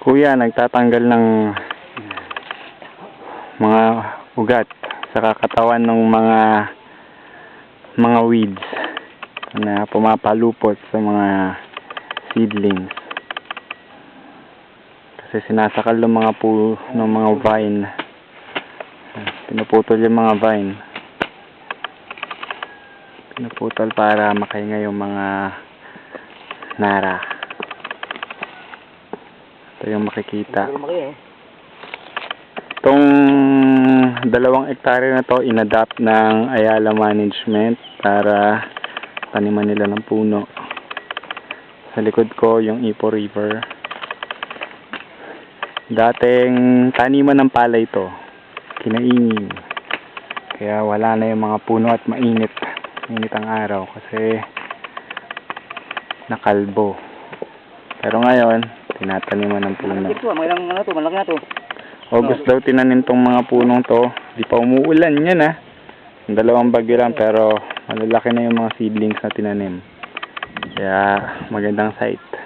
kuya nagtatanggal ng mga ugat sa kakatawan ng mga mga weeds na pumapalupot sa mga seedlings. Kasi sinasakal ng mga pu ng mga vine. Pinuputol yung mga vine. Pinuputol para makahinga yung mga nara. Ito yung makikita. eh. Itong dalawang hektare na to inadapt ng Ayala Management para taniman nila ng puno. Sa likod ko yung Ipo River. Dating taniman ng palay to. Kinaingin. Kaya wala na yung mga puno at mainit. Mainit ang araw kasi nakalbo. Pero ngayon, tinataniman ng puno. Ito, mga ilang ano to, malaki na to. August daw tinanim tong mga punong to. Di pa umuulan yan ah. Yung dalawang bagyo lang pero malalaki na yung mga seedlings na tinanim. Kaya magandang site.